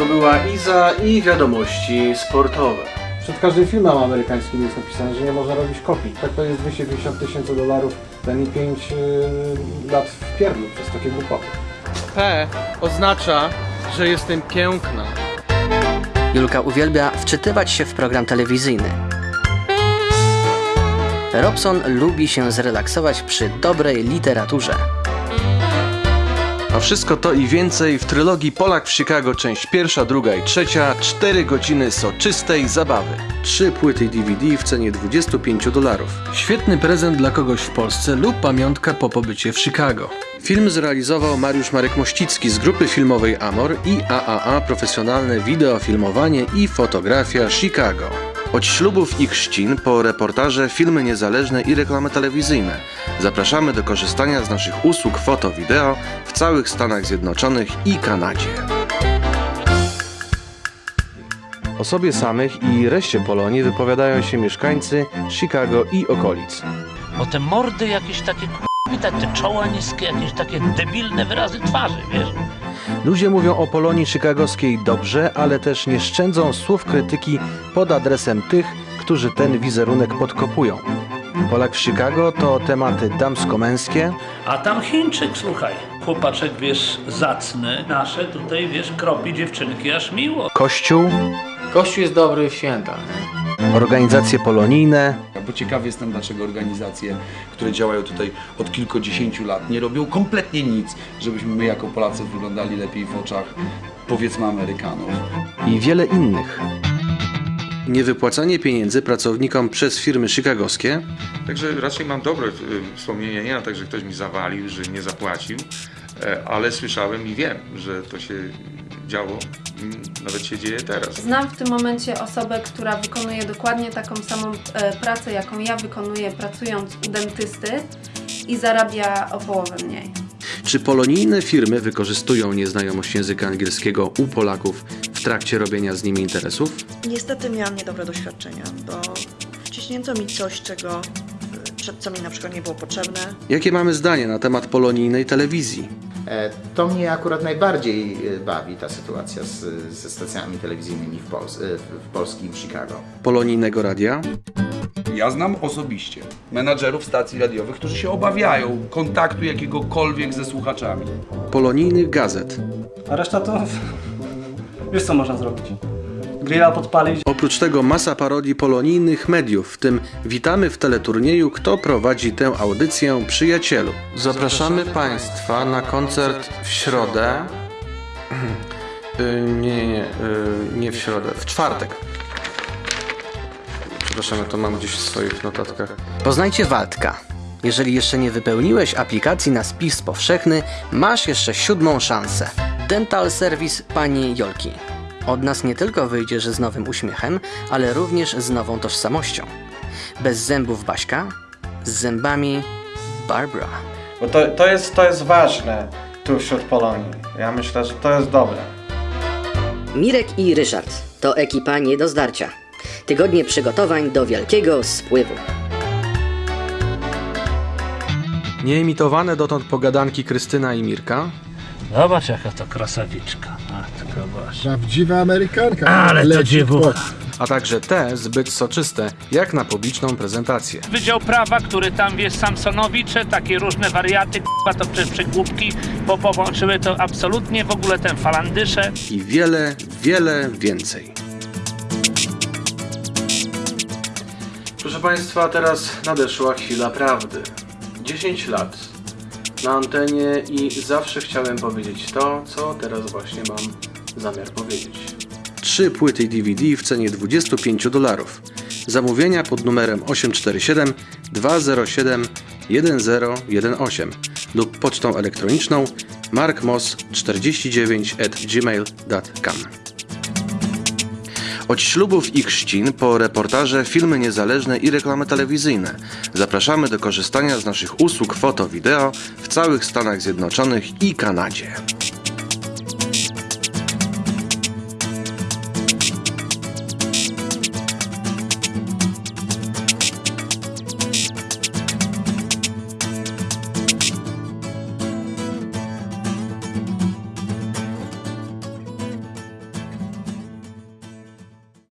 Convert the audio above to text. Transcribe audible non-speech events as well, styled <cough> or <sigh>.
To była Iza i wiadomości sportowe. Przed każdym filmem amerykańskim jest napisane, że nie można robić kopii. Tak to jest 250 tysięcy dolarów, ten i 5 yy, lat w pierdlu przez takie głupoty. P oznacza, że jestem piękna. Julka uwielbia wczytywać się w program telewizyjny. Robson lubi się zrelaksować przy dobrej literaturze. A wszystko to i więcej w trylogii Polak w Chicago, część pierwsza, druga i trzecia, 4 godziny soczystej zabawy. Trzy płyty DVD w cenie 25 dolarów. Świetny prezent dla kogoś w Polsce lub pamiątka po pobycie w Chicago. Film zrealizował Mariusz Marek Mościcki z grupy filmowej Amor i AAA Profesjonalne Wideofilmowanie i Fotografia Chicago. Od ślubów i chrzcin po reportaże, filmy niezależne i reklamy telewizyjne. Zapraszamy do korzystania z naszych usług foto-wideo w całych Stanach Zjednoczonych i Kanadzie. O sobie samych i reszcie Polonii wypowiadają się mieszkańcy Chicago i okolic. Bo te mordy jakieś takie k***te, te czoła niskie, jakieś takie debilne wyrazy twarzy, wiesz? Ludzie mówią o Polonii chicagowskiej dobrze, ale też nie szczędzą słów krytyki pod adresem tych, którzy ten wizerunek podkopują. Polak w Chicago to tematy damsko-męskie, A tam Chińczyk, słuchaj. Chłopaczek, wiesz, zacny. Nasze tutaj, wiesz, kropi dziewczynki, aż miło. kościół, Kościół jest dobry w święta. organizacje polonijne, Bo ciekawy jestem, dlaczego organizacje, które działają tutaj od kilkudziesięciu lat, nie robią kompletnie nic, żebyśmy my jako Polacy wyglądali lepiej w oczach, powiedzmy, Amerykanów. i wiele innych. Niewypłacanie pieniędzy pracownikom przez firmy chicagowskie Także raczej mam dobre y, wspomnienia, nie na tak, że ktoś mi zawalił, że nie zapłacił, e, ale słyszałem i wiem, że to się działo, mm, nawet się dzieje teraz. Znam w tym momencie osobę, która wykonuje dokładnie taką samą e, pracę, jaką ja wykonuję pracując u dentysty i zarabia o połowę mniej. Czy polonijne firmy wykorzystują nieznajomość języka angielskiego u Polaków w trakcie robienia z nimi interesów? Niestety miałam niedobre doświadczenia, bo wciśnięto mi coś, czego, przed co mi na przykład nie było potrzebne. Jakie mamy zdanie na temat polonijnej telewizji? E, To mnie akurat najbardziej e, bawi ta sytuacja z, ze stacjami telewizyjnymi w, Pols- e, w polskim Chicago. Polonijnego radia? Ja znam osobiście menadżerów stacji radiowych, którzy się obawiają kontaktu jakiegokolwiek ze słuchaczami. Polonijnych gazet? A reszta to... <laughs> Wiesz co można zrobić? Grilla podpalić, Oprócz tego masa parodii polonijnych mediów, w tym witamy w teleturnieju Kto prowadzi tę audycję przyjacielu. Zapraszamy Państwa na koncert w środę. <clears throat> Y, nie, nie, nie, y, nie w środę, w czwartek. Przepraszam, ja to mam gdzieś w swoich notatkach. Poznajcie Waldka. Jeżeli jeszcze nie wypełniłeś aplikacji na spis powszechny, masz jeszcze siódmą szansę. Dental Service pani Jolki. Od nas nie tylko wyjdziesz z nowym uśmiechem, ale również z nową tożsamością. Bez zębów Baśka, z zębami Barbara. Bo to, to, jest, to jest ważne tu wśród Polonii. Ja myślę, że to jest dobre. Mirek i Ryszard to ekipa nie do zdarcia. Tygodnie przygotowań do wielkiego spływu. Nieemitowane dotąd pogadanki Krystyna i Mirka. Zobacz, jaka to krasawiczka. Matko Boże. Prawdziwa Amerykanka. Ale to Leci dziewucha. a także te zbyt soczyste, jak na publiczną prezentację. Wydział Prawa, który tam, wiesz, Samsonowicze, takie różne wariaty, k***a, to przecież przygłupki, po połączyły to absolutnie w ogóle ten falandysze. I wiele, wiele więcej. Proszę Państwa, teraz nadeszła chwila prawdy. 10 lat na antenie i zawsze chciałem powiedzieć to, co teraz właśnie mam zamiar powiedzieć. Trzy płyty DVD w cenie 25 dolarów. Zamówienia pod numerem 847 207 1018 lub pocztą elektroniczną markmos49 at gmail.com Od ślubów i chrzcin po reportaże, filmy niezależne i reklamy telewizyjne. Zapraszamy do korzystania z naszych usług foto-wideo w całych Stanach Zjednoczonych i Kanadzie.